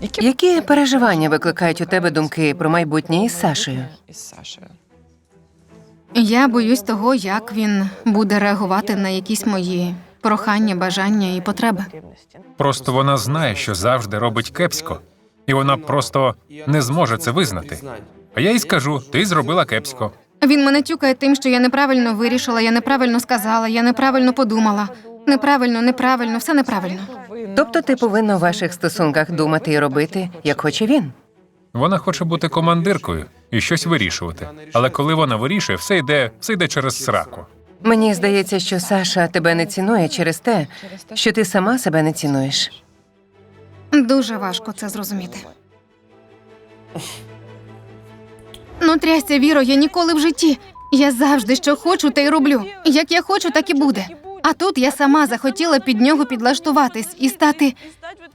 Які переживання викликають у тебе думки про майбутнє із Сашею? Із Сашею. Я боюсь того, як він буде реагувати на якісь мої прохання, бажання і потреби. Просто вона знає, що завжди робить кепсько, і вона просто не зможе це визнати. А я їй скажу: ти зробила кепсько. Він мене тюкає тим, що я неправильно вирішила, я неправильно сказала, я неправильно подумала. Неправильно, неправильно, все неправильно. Тобто ти повинна у ваших стосунках думати і робити, як хоче він. Вона хоче бути командиркою і щось вирішувати. Але коли вона вирішує, все йде, все йде через сраку. Мені здається, що Саша тебе не цінує через те, що ти сама себе не цінуєш. Дуже важко це зрозуміти. Ну, трясся, Віро, я ніколи в житті. Я завжди що хочу, те й роблю. Як я хочу, так і буде. А тут я сама захотіла під нього підлаштуватись і стати.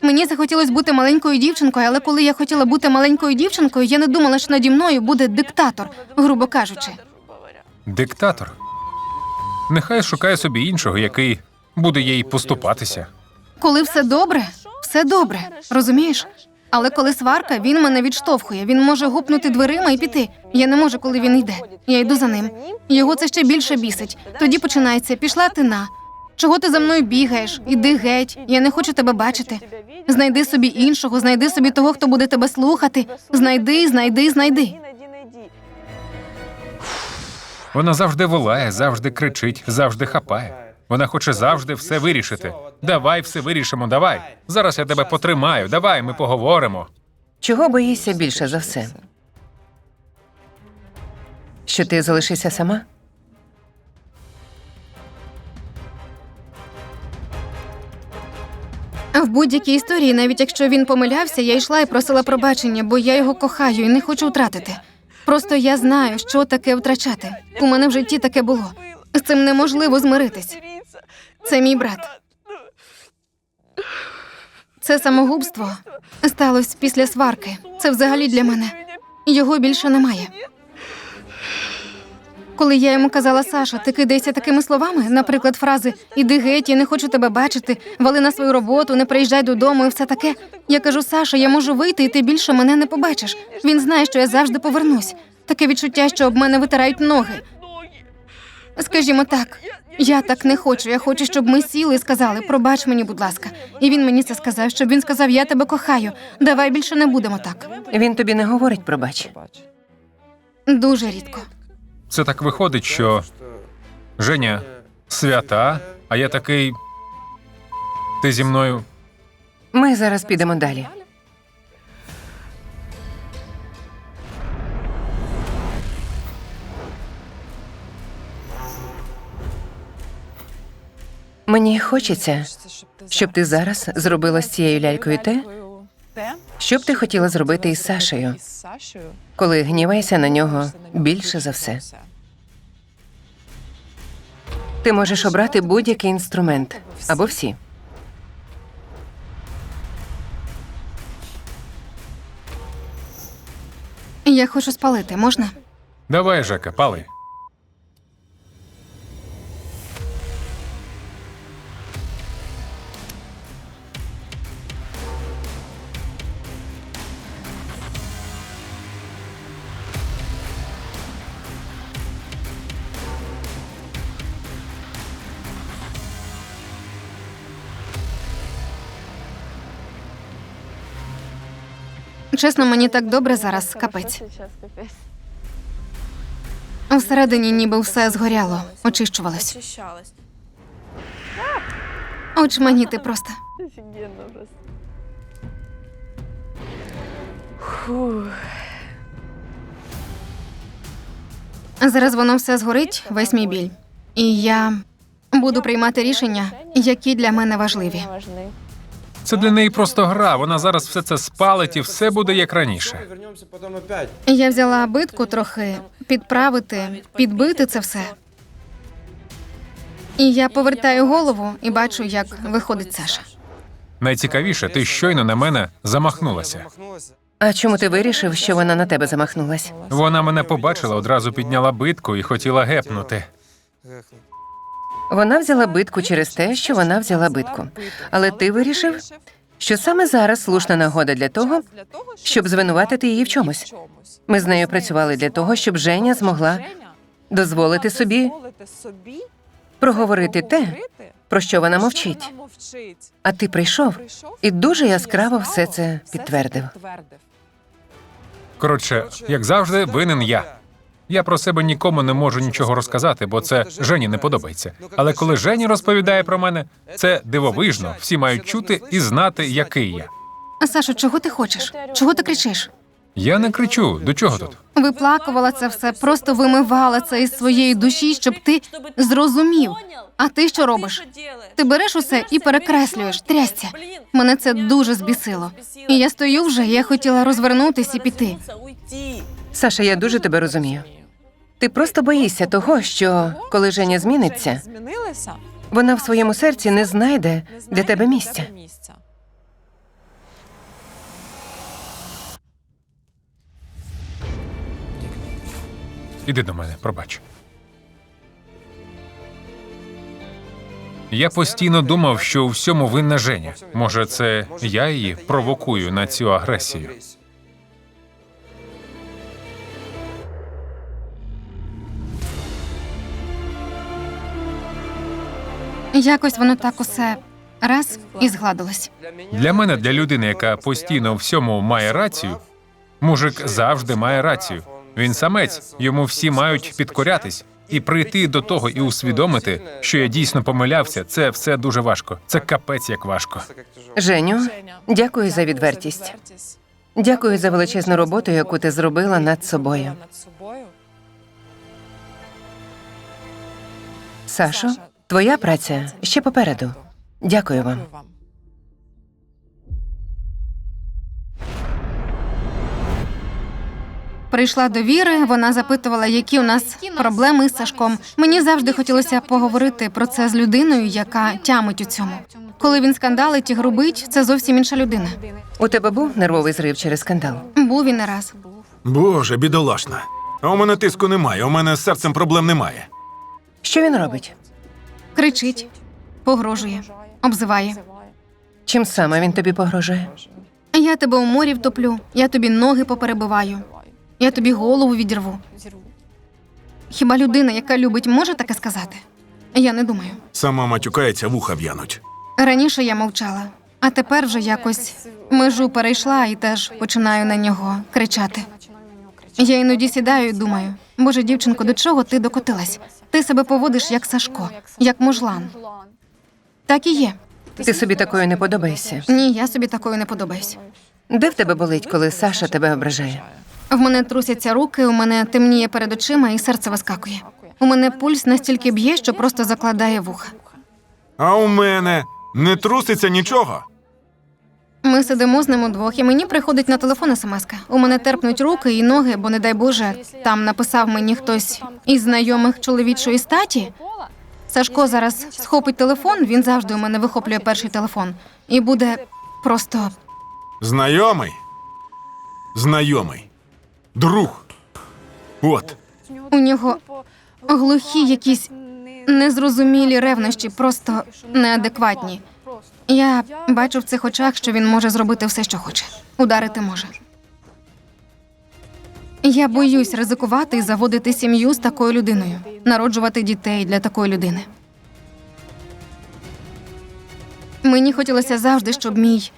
Мені захотілося бути маленькою дівчинкою, але коли я хотіла бути маленькою дівчинкою, я не думала, що наді мною буде диктатор, грубо кажучи. Диктатор. Нехай шукає собі іншого, який буде їй поступатися. Коли все добре, все добре, розумієш? Але коли сварка, він мене відштовхує. Він може гупнути дверима і піти. Я не можу, коли він йде. Я йду за ним. Його це ще більше бісить. Тоді починається пішла ти на. Чого ти за мною бігаєш? Іди геть. Я не хочу тебе бачити. Знайди собі іншого, знайди собі того, хто буде тебе слухати. Знайди, знайди, знайди. Вона завжди волає, завжди кричить, завжди хапає. Вона хоче завжди все вирішити. Давай все вирішимо, давай. Зараз я тебе потримаю. Давай, ми поговоримо. Чого боїшся більше за все? Що ти залишишся сама? Будь-якій історії, навіть якщо він помилявся, я йшла і просила пробачення, бо я його кохаю і не хочу втратити. Просто я знаю, що таке втрачати. У мене в житті таке було. З цим неможливо змиритись. Це мій брат. Це самогубство сталося після сварки. Це взагалі для мене. Його більше немає. Коли я йому казала Саша, ти кидаєшся такими словами, наприклад, фрази Іди геть, я не хочу тебе бачити, вали на свою роботу, не приїжджай додому і все таке. Я кажу, Саша, я можу вийти, і ти більше мене не побачиш. Він знає, що я завжди повернусь. Таке відчуття, що об мене витирають ноги. Скажімо так, я так не хочу. Я хочу, щоб ми сіли і сказали, пробач мені, будь ласка. І він мені це сказав, щоб він сказав, я тебе кохаю. Давай більше не будемо так. Він тобі не говорить пробач. Бач. Дуже рідко. Це так виходить, що Женя свята, а я такий. Ти зі мною. Ми зараз підемо далі. Мені хочеться, щоб ти зараз зробила з цією лялькою те, що б ти хотіла зробити із Сашею, коли гніваєшся на нього більше за все. Ти можеш обрати будь-який інструмент або всі. Я хочу спалити, можна? Давай, Жека, пали. Чесно, мені так добре зараз, капець. Всередині ніби все згоряло, очищувалось. Очманіти просто. Офігенно просто. Зараз воно все згорить, весь мій біль. І я буду приймати рішення, які для мене важливі. Це для неї просто гра. Вона зараз все це спалить і все буде як раніше. Вернемся потом опять. Я взяла битку трохи підправити, підбити це все. І я повертаю голову і бачу, як виходить Саша. Найцікавіше, ти щойно на мене замахнулася. А чому ти вирішив, що вона на тебе замахнулась? Вона мене побачила, одразу підняла битку і хотіла гепнути. Вона взяла битку через те, що вона взяла битку. Але ти вирішив, що саме зараз слушна нагода для того, щоб звинуватити її в чомусь. Ми з нею працювали для того, щоб Женя змогла дозволити собі проговорити те, про що вона мовчить. А ти прийшов і дуже яскраво все це підтвердив. Коротше, як завжди, винен я. Я про себе нікому не можу нічого розказати, бо це Жені не подобається. Але коли Жені розповідає про мене, це дивовижно. Всі мають чути і знати, який я. А Сашо, чого ти хочеш? Чого ти кричиш? Я не кричу. До чого тут? Виплакувала це все, просто вимивала це із своєї душі, щоб ти зрозумів. А ти що робиш? Ти береш усе і перекреслюєш, трясця. Мене це дуже збісило. І я стою вже, я хотіла розвернутись і піти. Саша, я дуже тебе розумію. Ти просто боїшся того, що коли Женя зміниться, вона в своєму серці не знайде для тебе місця. Іди до мене, пробач. Я постійно думав, що у всьому винна Женя. Може, це я її провокую на цю агресію. Якось воно так усе раз і згладилось. Для мене, для людини, яка постійно у всьому має рацію, мужик завжди має рацію. Він самець, йому всі мають підкорятись. І прийти до того і усвідомити, що я дійсно помилявся, це все дуже важко. Це капець як важко. Женю, дякую за відвертість. Дякую за величезну роботу, яку ти зробила. Над собою. Сашо, твоя праця ще попереду. Дякую вам. Прийшла до Віри, вона запитувала, які у нас проблеми з Сашком. Мені завжди хотілося поговорити про це з людиною, яка тямить у цьому. Коли він скандалить і грубить, це зовсім інша людина. У тебе був нервовий зрив через скандал? Був він не раз. Боже, бідолашна. А у мене тиску немає, у мене з серцем проблем немає. Що він робить? Кричить, погрожує, обзиває. Чим саме він тобі погрожує? Я тебе у морі втоплю, я тобі ноги поперебиваю, я тобі голову відірву. Хіба людина, яка любить, може таке сказати? Я не думаю. Сама матюкається, вуха в'януть. Раніше я мовчала, а тепер вже якось межу перейшла і теж починаю на нього кричати. Я іноді сідаю і думаю: Боже, дівчинко, до чого ти докотилась? Ти себе поводиш як Сашко, як мужлан. Так і є. Ти собі такою не подобаєшся. Ні, я собі такою не подобаюсь. Де в тебе болить, коли Саша тебе ображає? В мене трусяться руки, у мене темніє перед очима і серце вискакує. У мене пульс настільки б'є, що просто закладає вуха. А у мене не труситься нічого. Ми сидимо з ним удвох, і мені приходить на телефон смска. У мене терпнуть руки і ноги, бо не дай Боже, там написав мені хтось із знайомих чоловічої статі. Сашко зараз схопить телефон, він завжди у мене вихоплює перший телефон, і буде просто Знайомий? Знайомий. Друг. От. у нього глухі якісь незрозумілі ревнощі, просто неадекватні. Я бачу в цих очах, що він може зробити все, що хоче. Ударити може. Я боюсь ризикувати і заводити сім'ю з такою людиною, народжувати дітей для такої людини. Мені хотілося завжди, щоб мій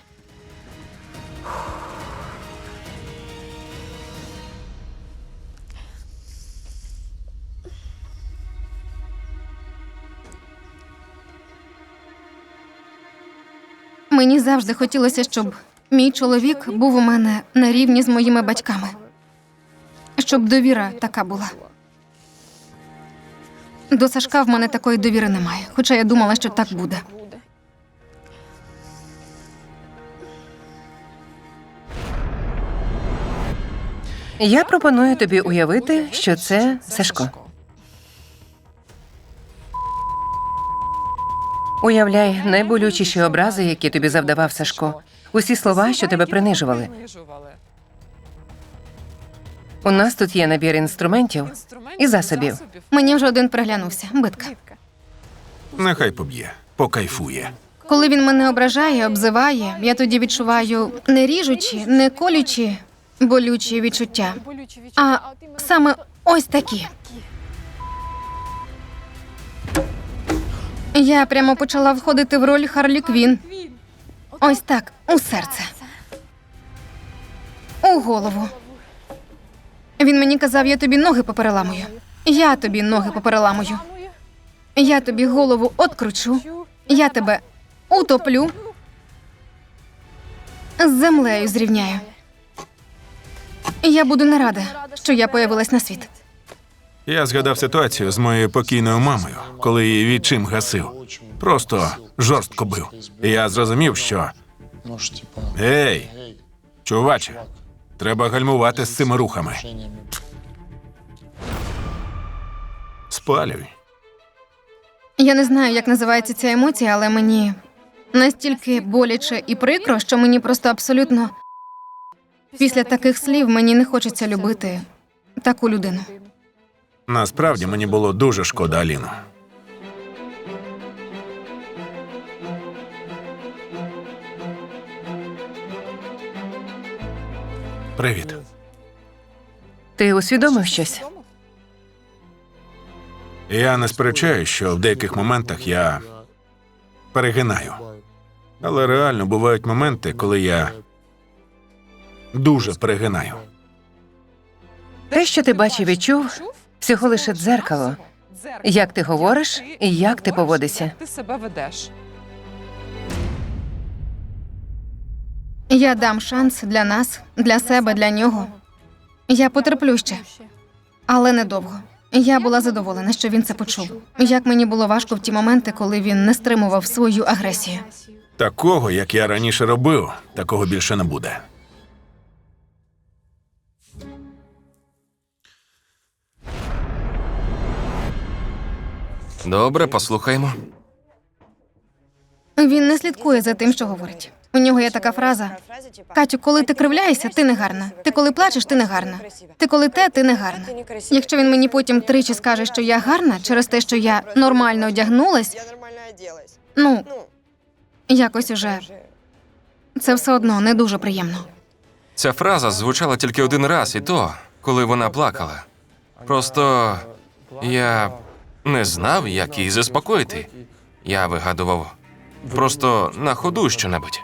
Мені завжди хотілося, щоб мій чоловік був у мене на рівні з моїми батьками. Щоб довіра така була. До Сашка в мене такої довіри немає, хоча я думала, що так буде. Я пропоную тобі уявити, що це Сашко. Уявляй найболючіші образи, які тобі завдавав Сашко. Усі слова, що тебе принижували. У нас тут є набір інструментів і засобів. Мені вже один приглянувся, битка. Нехай поб'є, покайфує. Коли він мене ображає, обзиває, я тоді відчуваю не ріжучі, не колючі, болючі відчуття, а саме ось такі. Я прямо почала входити в роль Харлі Квін. Ось так, у серце. У голову. Він мені казав, я тобі ноги попереламую. Я тобі ноги попереламую. Я тобі голову откручу. Я тебе утоплю. З землею зрівняю. Я буду не рада, що я появилась на світ. Я згадав ситуацію з моєю покійною мамою, коли її відчим гасив. Просто жорстко бив. І я зрозумів, що ей, чуваче, треба гальмувати з цими рухами. Спалюй. Я не знаю, як називається ця емоція, але мені настільки боляче і прикро, що мені просто абсолютно після таких слів мені не хочеться любити таку людину. Насправді мені було дуже шкода Аліну. Привіт. Ти усвідомив щось? Я не сперечаю, що в деяких моментах я перегинаю. Але реально бувають моменти, коли я дуже перегинаю. Те, що ти бачив і чув, всього лише дзеркало. Як ти говориш і як ти поводишся. Ти себе ведеш. Я дам шанс для нас, для себе, для нього. Я потерплю ще, але недовго. Я була задоволена, що він це почув. Як мені було важко в ті моменти, коли він не стримував свою агресію. Такого, як я раніше робив, такого більше не буде. Добре, послухаймо. Він не слідкує за тим, що говорить. У нього є така фраза: Катю, коли ти кривляєшся, ти не гарна. Ти коли плачеш, ти не гарна. Ти коли те, ти не гарна. Якщо він мені потім тричі скаже, що я гарна через те, що я нормально одягнулась, ну Ну, якось уже. це все одно не дуже приємно. Ця фраза звучала тільки один раз, і то, коли вона плакала. Просто я не знав, як її заспокоїти. Я вигадував просто на ходу щонебудь.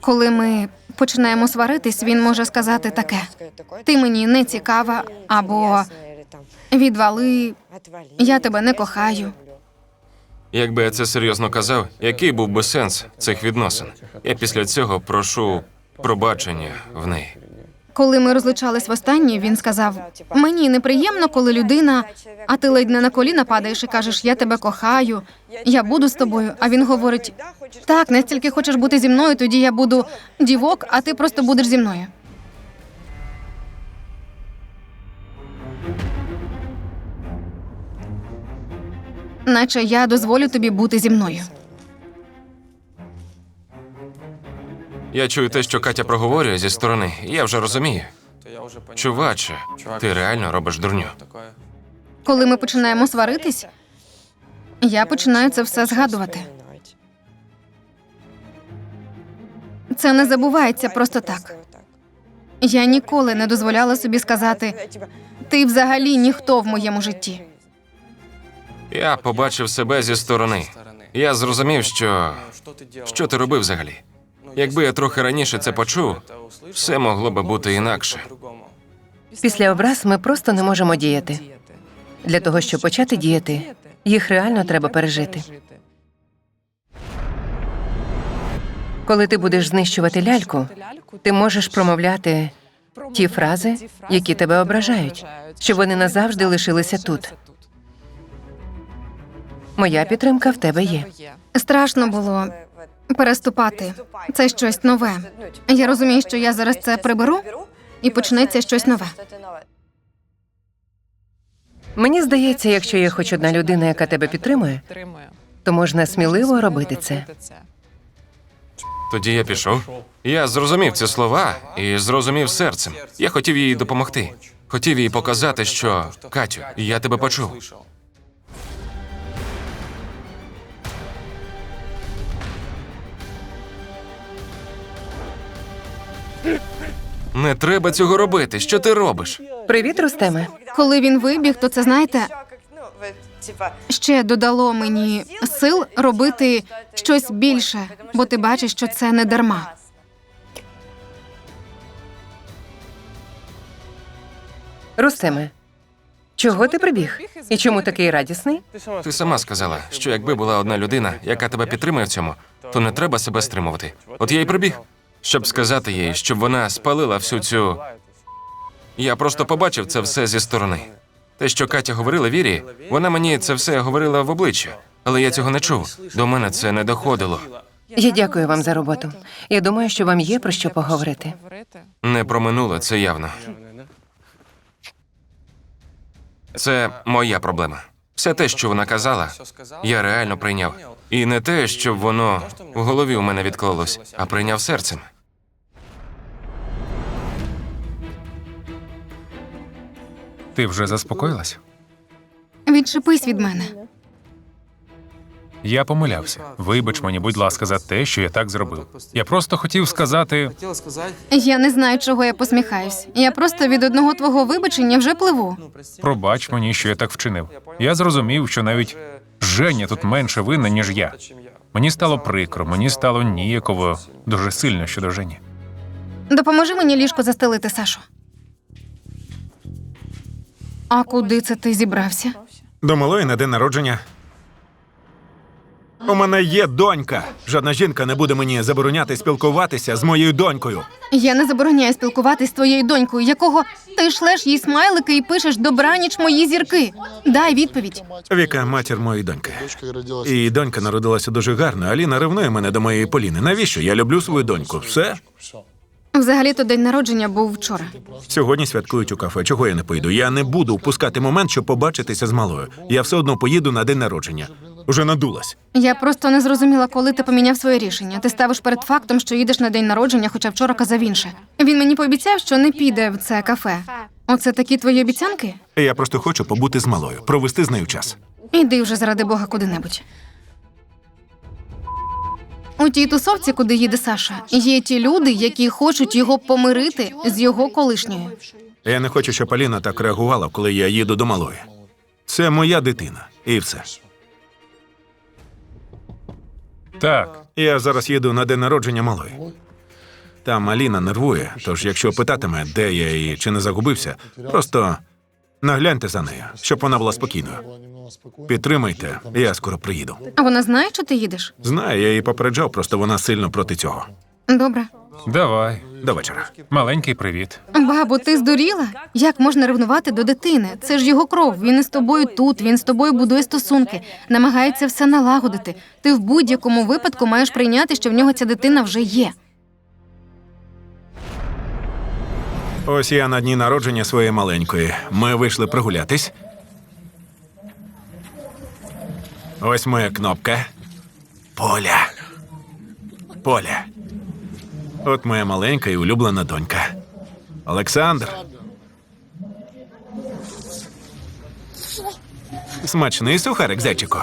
Коли ми починаємо сваритись, він може сказати таке: ти мені не цікава, або відвали, я тебе не кохаю. Якби я це серйозно казав, який був би сенс цих відносин? Я після цього прошу пробачення в неї. Коли ми розлучались востаннє, він сказав: мені неприємно, коли людина, а ти ледь не на коліна падаєш і кажеш, я тебе кохаю, я буду з тобою. А він говорить: так, настільки хочеш бути зі мною, тоді я буду дівок, а ти просто будеш зі мною. Наче я дозволю тобі бути зі мною. Я чую те, що Катя проговорює зі сторони, і я вже розумію. Чуваче, ти реально робиш дурню. Коли ми починаємо сваритись, я починаю це все згадувати. Це не забувається просто так. Я ніколи не дозволяла собі сказати: ти взагалі ніхто в моєму житті. Я побачив себе зі сторони. Я зрозумів, що що ти робив взагалі. Якби я трохи раніше це почув, все могло би бути інакше. Після образ ми просто не можемо діяти. Для того, щоб почати діяти, їх реально треба пережити. Коли ти будеш знищувати ляльку, ти можеш промовляти ті фрази, які тебе ображають, щоб вони назавжди лишилися тут. Моя підтримка в тебе є. Страшно було переступати. Це щось нове. Я розумію, що я зараз це приберу, і почнеться щось нове. Мені здається, якщо є хоч одна людина, яка тебе підтримує, то можна сміливо робити це. Тоді я пішов. Я зрозумів ці слова і зрозумів серцем. Я хотів їй допомогти. Хотів їй показати, що Катю, я тебе почув. Не треба цього робити. Що ти робиш? Привіт, Рустеме. Коли він вибіг, то це знаєте, ще додало мені сил робити щось більше, бо ти бачиш, що це не дарма. Рустеме, чого ти прибіг? І чому такий радісний? Ти сама сказала, що якби була одна людина, яка тебе підтримує в цьому, то не треба себе стримувати. От я й прибіг, щоб сказати їй, щоб вона спалила всю цю. Я просто побачив це все зі сторони. Те, що Катя говорила Вірі, вона мені це все говорила в обличчя, але я цього не чув. До мене це не доходило. Я дякую вам за роботу. Я думаю, що вам є про що поговорити. Не про минуле, це явно. Це моя проблема. Все те, що вона казала, я реально прийняв. І не те, щоб воно в голові у мене відклалось, а прийняв серцем. Ти вже заспокоїлась? Відчепись від мене. Я помилявся. Вибач мені, будь ласка, за те, що я так зробив. Я просто хотів сказати. Я не знаю, чого я посміхаюсь. Я просто від одного твого вибачення вже пливу. Пробач мені, що я так вчинив. Я зрозумів, що навіть Женя тут менше винна, ніж я. Мені стало прикро, мені стало ніяково дуже сильно щодо Жені. Допоможи мені ліжко застелити, Сашо. А куди це ти зібрався? До малої на день народження. У мене є донька. Жодна жінка не буде мені забороняти спілкуватися з моєю донькою. Я не забороняю спілкуватись з твоєю донькою, якого ти шлеш їй смайлики і пишеш добраніч мої зірки. Дай відповідь. Віка матір моєї доньки. І донька народилася дуже гарно. Аліна ревнує мене до моєї Поліни. Навіщо? Я люблю свою доньку. Все. Взагалі-то день народження був вчора. Сьогодні святкують у кафе. Чого я не поїду? Я не буду впускати момент, щоб побачитися з малою. Я все одно поїду на день народження. Уже надулась. Я просто не зрозуміла, коли ти поміняв своє рішення. Ти ставиш перед фактом, що їдеш на день народження, хоча вчора казав інше. Він мені пообіцяв, що не піде в це кафе. Оце такі твої обіцянки? Я просто хочу побути з малою, провести з нею час. Іди вже заради Бога куди-небудь. У тій тусовці, куди їде Саша, є ті люди, які хочуть його помирити з його колишньою. Я не хочу, щоб Аліна так реагувала, коли я їду до малої. Це моя дитина, і все. Так, Я зараз їду на день народження малої. Там Аліна нервує, тож якщо питатиме, де я і чи не загубився, просто нагляньте за нею, щоб вона була спокійною. Підтримайте, я скоро приїду. А вона знає, що ти їдеш? Знаю, я її попереджав, просто вона сильно проти цього. Добре. давай. До вечора. Маленький привіт. Бабу, ти здуріла? Як можна ревнувати до дитини? Це ж його кров. Він із тобою тут, він з тобою будує стосунки, намагається все налагодити. Ти в будь-якому випадку маєш прийняти, що в нього ця дитина вже є. Ось я на дні народження своєї маленької. Ми вийшли прогулятись. Ось моя кнопка. Поля. Поля. От моя маленька і улюблена донька. Олександр. Смачний сухарик, зайчику.